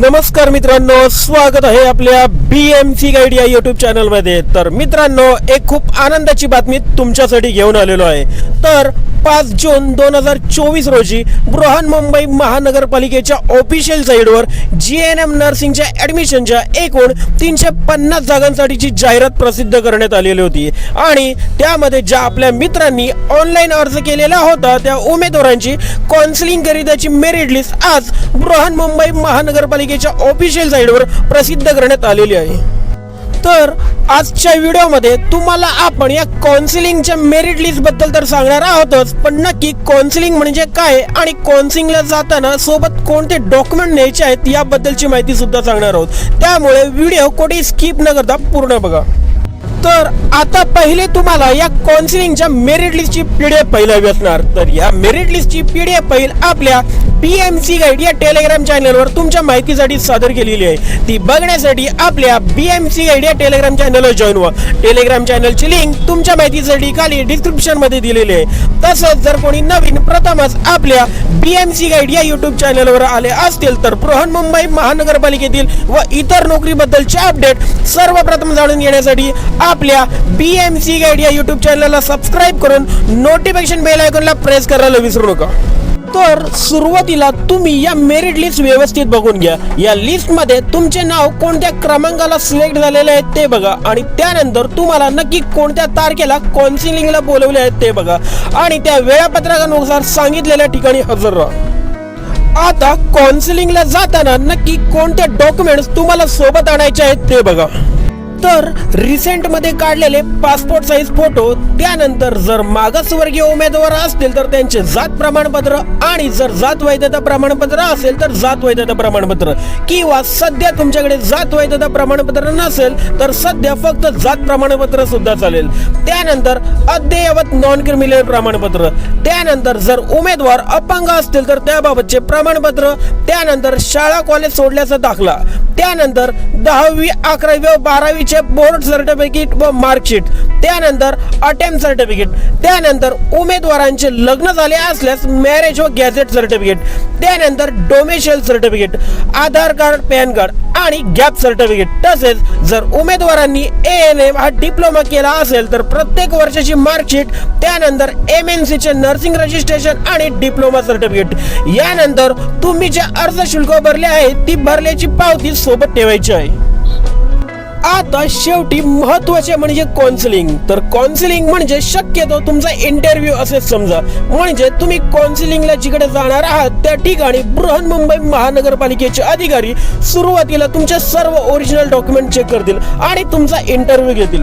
नमस्कार मित्रांनो स्वागत आहे आपल्या बी एम सी गाईड या युट्यूब चॅनलमध्ये तर मित्रांनो एक खूप आनंदाची बातमी तुमच्यासाठी घेऊन आलेलो आहे. तर पाच जून दोन हजार चोवीस रोजी बृहन मुंबई महानगरपालिकेच्या ऑफिशियल साईडवर जी एन एम नर्सिंगच्या ॲडमिशनच्या एकूण तीनशे पन्नास जागांसाठीची जाहिरात प्रसिद्ध करण्यात आलेली होती. आणि त्यामध्ये ज्या आपल्या मित्रांनी ऑनलाईन अर्ज केलेला होता त्या उमेदवारांची काउन्सिलिंग करिताची मेरिट लिस्ट आज बृहन मुंबई महानगरपालिकेच्या ऑफिशियल साईटवर प्रसिद्ध करण्यात आलेली आहे. तर आजच्या व्हिडिओमध्ये तुम्हाला आपण या काउन्सिलिंगच्या मेरिट लिस्टबद्दल तर सांगणार आहोतच पण नक्की काउन्सिलिंग म्हणजे काय आणि काउन्सिलिंगला जाताना सोबत कोणते डॉक्युमेंट न्यायचे आहेत याबद्दलची माहिती सुद्धा सांगणार आहोत. त्यामुळे व्हिडिओ कोठे स्किप न करता पूर्ण बघा. तर आता पहिले तुम्हाला या काउन्सिलिंगच्या मेरिट लिस्टची पीडीएफ पहिला हवी असणार. तर या मेरिट लिस्टची पीडीएफ फाईल आपल्या पी एम सी गाईड या टेलिग्राम चॅनलवर तुमच्या माहितीसाठी सादर केलेली आहे. ती बघण्यासाठी आपल्या बी एम सी गाईड या टेलिग्राम चॅनलवर जॉईन व्हा. टेलिग्राम चॅनलची लिंक तुमच्या माहितीसाठी खाली डिस्क्रिप्शनमध्ये दिलेली आहे. तसंच जर कोणी नवीन प्रथमच आपल्या बी एम सी गाईड या यूट्यूब चॅनलवर आले असतील तर बृहन मुंबई महानगरपालिकेतील व इतर नोकरीबद्दलचे अपडेट सर्वप्रथम जाणून घेण्यासाठी आपल्या बी एम सी गाईड या यूट्यूब चॅनलला सबस्क्राईब करून नोटिफिकेशन बेल आयकॉनला प्रेस करायला विसरू नका. तर सुरुवातीला तुम्ही या मेरिट लिस्ट व्यवस्थित बघून घ्या. या लिस्टमध्ये तुमचे नाव कोणत्या क्रमांकाला सिलेक्ट झालेले आहे ते बघा. आणि त्यानंतर तुम्हाला नक्की कोणत्या तारखेला काउन्सिलिंगला बोलवले आहेत ते बघा. आणि त्या वेळापत्रकानुसार सांगितलेल्या ठिकाणी हजर राहा. आता काउन्सिलिंगला जाताना नक्की कोणते डॉक्युमेंट्स तुम्हाला सोबत आणायचे आहेत ते बघा. तर रिसेंटमध्ये काढलेले पासपोर्ट साईज फोटो त्यानंतर जर मागासवर्गीय उमेदवार असतील तर त्यांचे जात प्रमाणपत्र आणि जर जात वैधता प्रमाणपत्र असेल तर जात वैधता प्रमाणपत्र. किंवा सध्या तुमच्याकडे जात वैधता प्रमाणपत्र नसेल तर सध्या फक्त जात प्रमाणपत्र सुद्धा चालेल. त्यानंतर अद्ययावत नॉन क्रिमिनल प्रमाणपत्र. त्यानंतर जर उमेदवार अपंग असतील तर त्याबाबतचे प्रमाणपत्र. त्यानंतर शाळा कॉलेज सोडल्याचा दाखला. त्यानंतर दहावी अकरावी व बारावीचे बोर्ड सर्टिफिकेट व मार्कशीट त्यानंतर अटेम्प सर्टिफिकेट त्यानंतर उमेदवारांचे लग्न झाले असल्यास मॅरेज व गॅझेट सर्टिफिकेट त्यानंतर domicile certificate Aadhaar card PAN card आणि गॅप सर्टिफिकेट तसेच जर उमेदवारांनी ए एन एम हा डिप्लोमा केला असेल तर प्रत्येक वर्षाची मार्कशीट त्यानंतर एम एन सीचे नर्सिंग रजिस्ट्रेशन आणि डिप्लोमा सर्टिफिकेट यानंतर तुम्ही जे अर्ज शुल्क भरले आहे ती भरल्याची पावती सोबत ठेवायची आहे. आता शेवटी महत्त्वाचे म्हणजे काउन्सिलिंग तर काउन्सिलिंग म्हणजे शक्यतो तुमचा इंटरव्ह्यू असेच समजा. म्हणजे तुम्ही काउन्सिलिंगला जिकडे जाणार आहात त्या ठिकाणी बृहन मुंबई महानगरपालिकेचे अधिकारी सुरुवातीला तुमचे सर्व ओरिजिनल डॉक्युमेंट चेक करतील आणि तुमचा इंटरव्ह्यू घेतील.